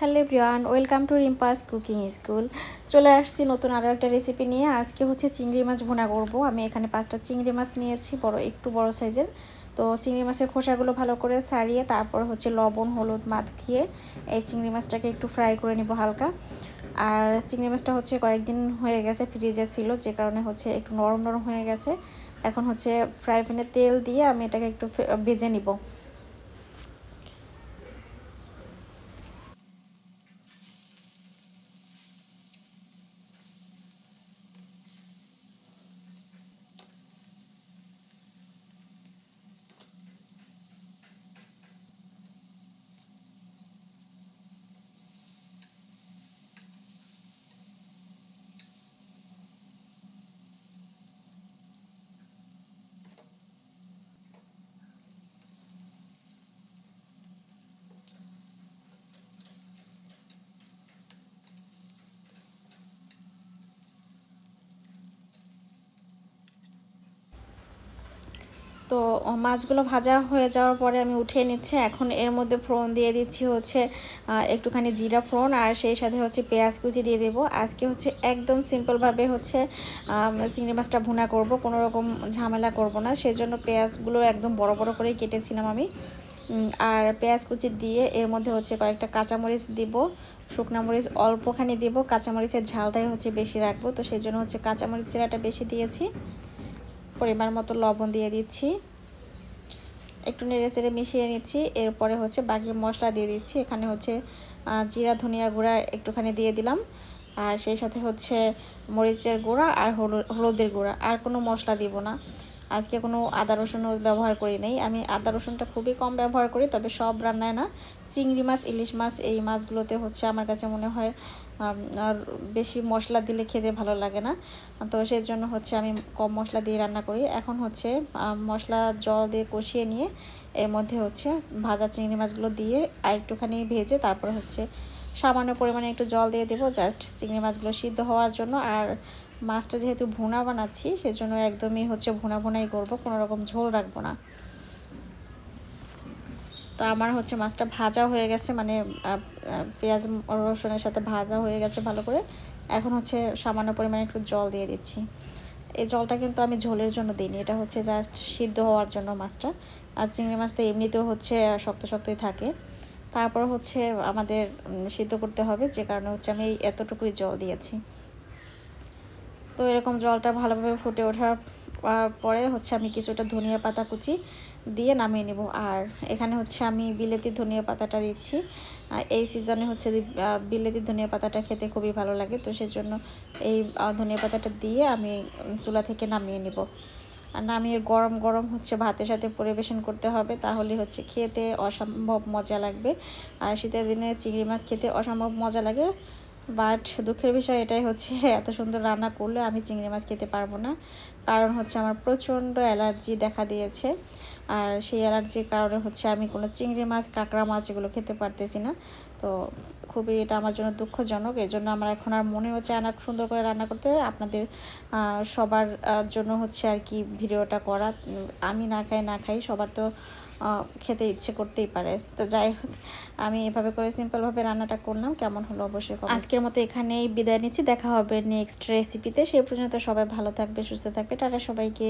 Hello everyone, welcome to রিম্পাস cooking school. চলে আসছি নতুন আরও একটা রেসিপি নিয়ে। আজকে হচ্ছে চিংড়ি মাছ ভুনা করব। আমি এখানে পাঁচটা চিংড়ি মাছ নিয়েছি, বড়, একটু বড় সাইজের। তো চিংড়ি মাছের খোসাগুলো ভালো করে সারিয়ে তারপর হচ্ছে লবণ, হলুদ মাখিয়ে এই চিংড়ি মাছটাকে একটু ফ্রাই করে নিব হালকা। আর চিংড়ি মাছটা হচ্ছে কয়েকদিন হয়ে গেছে ফ্রিজে ছিল, যে কারণে হচ্ছে একটু নরম নরম হয়ে গেছে। এখন হচ্ছে ফ্রাই প্যানে তেল দিয়ে আমি এটাকে একটু ভেজে নিব। তো মাছগুলো ভাজা হয়ে যাওয়ার পরে আমি উঠিয়ে নিচ্ছি। এখন এর মধ্যে ফোড়ন দিয়ে দিচ্ছি হচ্ছে একটুখানি জিরা ফোড়ন আর সেই সাথে হচ্ছে পেঁয়াজ কুচি দিয়ে দেবো। আজকে হচ্ছে একদম সিম্পলভাবে হচ্ছে চিংড়ি মাছটা ভুনা করব, কোনো রকম ঝামেলা করব না। সেই জন্য পেঁয়াজগুলো একদম বড় বড় করেই কেটেছিলাম আমি। আর পেঁয়াজ কুচি দিয়ে এর মধ্যে হচ্ছে কয়েকটা কাঁচামরিচ দিব, শুকনা মরিচ অল্পখানি দিব, কাঁচামরিচের ঝালটাই হচ্ছে বেশি রাখব। তো সেই জন্য হচ্ছে কাঁচামরিচ চিরাটা বেশি দিয়েছি। পরিমাণ মতো লবণ দিয়ে দিচ্ছি। একটু নেড়ে চেড়ে মিশিয়ে নিচ্ছি। এরপরে হচ্ছে বাকি মশলা দিয়ে দিচ্ছি। এখানে হচ্ছে জিরা, ধনিয়া গুঁড়া একটুখানি দিয়ে দিলাম। আর সেই সাথে হচ্ছে মরিচের গুঁড়া আর হলুদ হলুদের গুঁড়া। আর কোনো মশলা দিব না। আজকে কোনো আদা রসুনও ব্যবহার করি নাই। আমি আদা রসুনটা খুবই কম ব্যবহার করি, তবে সব রান্নায় না, চিংড়ি মাছ, ইলিশ মাছ, এই মাছগুলোতে হচ্ছে আমার কাছে মনে হয় আর বেশি মশলা দিলে খেতে ভালো লাগে না। তো সেই জন্য হচ্ছে আমি কম মশলা দিয়ে রান্না করি। এখন হচ্ছে মশলা জল দিয়ে কষিয়ে নিয়ে এর মধ্যে হচ্ছে ভাজা চিংড়ি মাছগুলো দিয়ে আর একটুখানি ভেজে তারপর হচ্ছে সামান্য পরিমাণে একটু জল দিয়ে দেবো। জাস্ট চিংড়ি মাছগুলো সিদ্ধ হওয়ার জন্য, আর মাছটা যেহেতু ভুনা বানাচ্ছি, সেজন্য একদমই হচ্ছে ভুনা ভুনাই করব, কোনো রকম ঝোল রাখব না। তো আমার হচ্ছে মাছটা ভাজা হয়ে গেছে মানে পেঁয়াজ রসুনের সাথে ভাজা হয়ে গেছে ভালো করে। এখন হচ্ছে সামান্য পরিমাণে একটু জল দিয়ে দিচ্ছি। এই জলটা কিন্তু আমি ঝোলের জন্য দিইনি, এটা হচ্ছে জাস্ট সিদ্ধ হওয়ার জন্য মাছটা। আর চিংড়ি মাছ তো এমনিতেও হচ্ছে শক্ত শক্তই থাকে। তারপর হচ্ছে আমাদের সিদ্ধ করতে হবে, যে কারণে হচ্ছে আমি এতটুকুই জল দিয়েছি। তো এরকম জলটা ভালোভাবে ফুটে ওঠার পরে হচ্ছে আমি কিছুটা ধনিয়া পাতা কুচি দিয়ে নামিয়ে নেব। আর এখানে হচ্ছে আমি বিলেতি ধনিয়া পাতাটা দিচ্ছি। এই সিজনে হচ্ছে বিলেতি ধনিয়া পাতাটা খেতে খুবই ভালো লাগে, তো সেজন্য এই ধনিয়া পাতাটা দিয়ে আমি চুলা থেকে নামিয়ে নেব। আর নামিয়ে গরম গরম হচ্ছে ভাতের সাথে পরিবেশন করতে হবে, তাহলে হচ্ছে খেতে অসম্ভব মজা লাগবে। আর শীতের দিনে চিংড়ি মাছ খেতে অসম্ভব মজা লাগে। বাট দুঃখের বিষয় এটাই হচ্ছে, এত সুন্দর রান্না করলে আমি চিংড়ি মাছ খেতে পারব না। কারণ হচ্ছে আমার প্রচণ্ড অ্যালার্জি দেখা দিয়েছে। আর সেই অ্যালার্জির কারণে হচ্ছে আমি কোনো চিংড়ি মাছ, কাঁকড়া মাছ এগুলো খেতে পারতেছি না। তো খুবই এটা আমার জন্য দুঃখজনক। এই জন্য আমার এখন আর মনে হচ্ছে অনেক সুন্দর করে রান্না করতে। আপনাদের সবার জন্য হচ্ছে আর কি ভিডিওটা করা। আমি না খাই না খাই, সবার তো খেতে ইচ্ছে করতেই পারে। তো যাই হোক, আমি এভাবে করে সিম্পলভাবে রান্নাটা করলাম। কেমন হলো অবশ্যই আজকের মতো এখানেই বিদায় নিচ্ছি। দেখা হবে নেক্সট রেসিপিতে সেই পর্যন্ত সবাই ভালো থাকবে, সুস্থ থাকবে। টাটা সবাইকে।